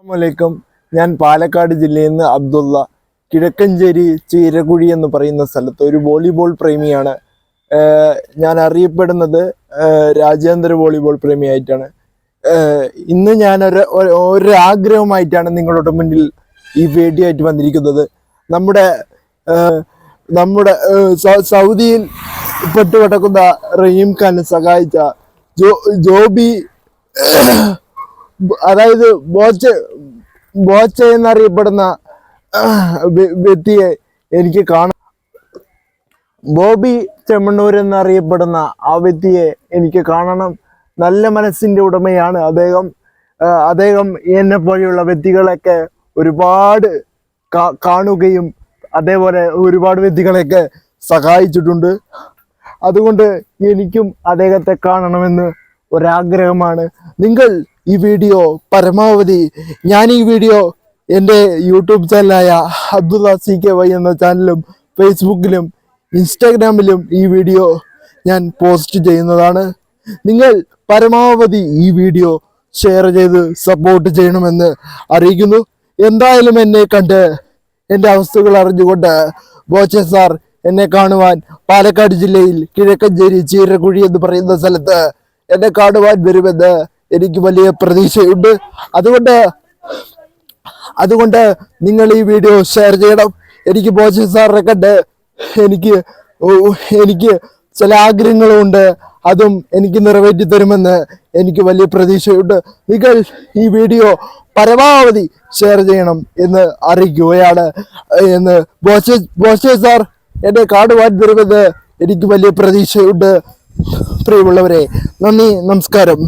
അസ്സലാമലൈക്കും. ഞാൻ പാലക്കാട് ജില്ലയിൽ നിന്ന് അബ്ദുള്ള കിഴക്കഞ്ചേരി ചീരകുഴി എന്ന് പറയുന്ന സ്ഥലത്ത് ഒരു വോളിബോൾ പ്രേമിയാണ്. ഞാൻ അറിയപ്പെടുന്നത് രാജ്യാന്തര വോളിബോൾ പ്രേമിയായിട്ടാണ്. ഇന്ന് ഞാൻ ഒരു ആഗ്രഹമായിട്ടാണ് നിങ്ങളുടെ മുന്നിൽ ഈ വീഡിയോ ആയിട്ട് വന്നിരിക്കുന്നത്. നമ്മുടെ നമ്മുടെ സൗദിയിൽ പെട്ടുകിടക്കുന്ന റഹീം ഖാനെ സഹായിച്ച ജോ ജോബി അതായത് ബോച്ച ബോച്ച എന്നറിയപ്പെടുന്ന വ്യ- വ്യക്തിയെ എനിക്ക് കാണാം. ബോബി ചെമ്മണ്ണൂർ എന്നറിയപ്പെടുന്ന ആ വ്യക്തിയെ എനിക്ക് കാണണം. നല്ല മനസ്സിന്റെ ഉടമയാണ് അദ്ദേഹം. അദ്ദേഹം എന്നെ പോലെയുള്ള വ്യക്തികളൊക്കെ ഒരുപാട് കാണുകയും അതേപോലെ ഒരുപാട് വ്യക്തികളെയൊക്കെ സഹായിച്ചിട്ടുണ്ട്. അതുകൊണ്ട് എനിക്കും അദ്ദേഹത്തെ കാണണമെന്ന് ഒരാഗ്രഹമാണ്. നിങ്ങൾ ഈ വീഡിയോ പരമാവധി ഞാൻ ഈ വീഡിയോ എന്റെ യൂട്യൂബ് ചാനലായ അബ്ദുല്ല സി കെ വൈ എന്ന ചാനലും ഫേസ്ബുക്കിലും ഇൻസ്റ്റാഗ്രാമിലും ഈ വീഡിയോ ഞാൻ പോസ്റ്റ് ചെയ്യുന്നതാണ്. നിങ്ങൾ പരമാവധി ഈ വീഡിയോ ഷെയർ ചെയ്ത് സപ്പോർട്ട് ചെയ്യണമെന്ന് അറിയിക്കുന്നു. എന്തായാലും എന്നെ കണ്ട് എന്റെ അവസ്ഥകൾ അറിഞ്ഞുകൊണ്ട് ബോച്ചെ സാർ എന്നെ കാണുവാൻ പാലക്കാട് ജില്ലയിൽ കിഴക്കഞ്ചേരി ചീരക്കുഴി എന്ന് പറയുന്ന സ്ഥലത്ത് എന്നെ കാണുവാൻ വരുമെന്ന് എനിക്ക് വലിയ പ്രതീക്ഷയുണ്ട്. അതുകൊണ്ട് അതുകൊണ്ട് നിങ്ങൾ ഈ വീഡിയോ ഷെയർ ചെയ്യണം. എനിക്ക് ബോജൻ സാറിനെ കണ്ട് എനിക്ക് എനിക്ക് ചില ആഗ്രഹങ്ങളുണ്ട്. അതും എനിക്ക് നിറവേറ്റി തരുമെന്ന് എനിക്ക് വലിയ പ്രതീക്ഷയുണ്ട്. നിങ്ങൾ ഈ വീഡിയോ പരമാവധി ഷെയർ ചെയ്യണം എന്ന് അറിയിക്കുകയാണ്. എന്ന് ബോച്ചെ ബോച്ചെ സാർ എന്നെ കാണുവാൻ വരുമെന്ന് എനിക്ക് വലിയ പ്രതീക്ഷയുണ്ട്. പ്രിയമുള്ളവരെ നന്ദി നമസ്കാരം.